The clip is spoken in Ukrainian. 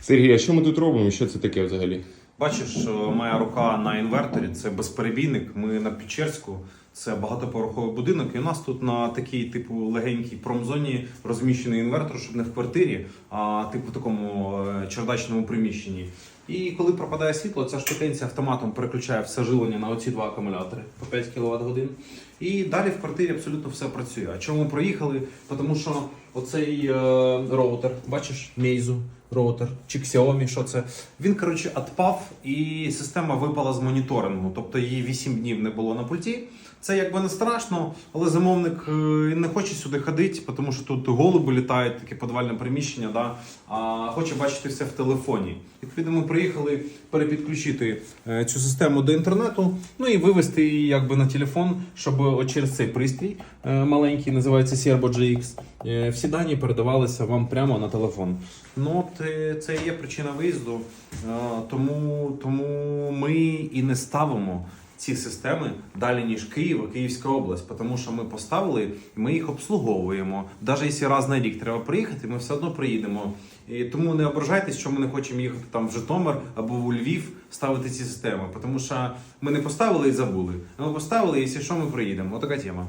Сергій, а що ми тут робимо? Що це таке взагалі? Бачиш, моя рука на інверторі це безперебійник. Ми на Печерську, це багатоповерховий будинок. І у нас тут на такій, типу, легенькій промзоні розміщений інвертор, щоб не в квартирі, а типу в такому е, чердачному приміщенні. І коли пропадає світло, ця штукенція автоматом переключає все живлення на оці два акумулятори по 5 кВт годин. І далі в квартирі абсолютно все працює. А чому проїхали? Тому що оцей е, роутер, бачиш, Meizu роутер чи Xiaomi, що це? Він, коротше, отпав і система випала з моніторингу. Тобто її 8 днів не було на пульті. Це якби не страшно, але замовник е, не хоче сюди ходити, тому що тут голуби літають, таке подвальне приміщення, да, а хоче бачити все в телефоні. Відповідно, ми приїхали перепідключити е, цю систему до інтернету, ну і вивести її якби на телефон, щоб через цей пристрій е, маленький, називається Serbo GX, всі дані передавалися вам прямо на телефон. Ну, от це і є причина виїзду, тому, тому ми і не ставимо ці системи далі, ніж Київ, Київська область, тому що ми поставили і ми їх обслуговуємо. Навіть якщо раз на рік треба приїхати, ми все одно приїдемо. І тому не ображайтесь, що ми не хочемо їхати там в Житомир або в Львів ставити ці системи, тому що ми не поставили і забули. Ми поставили, і якщо що, ми приїдемо. Отака тема.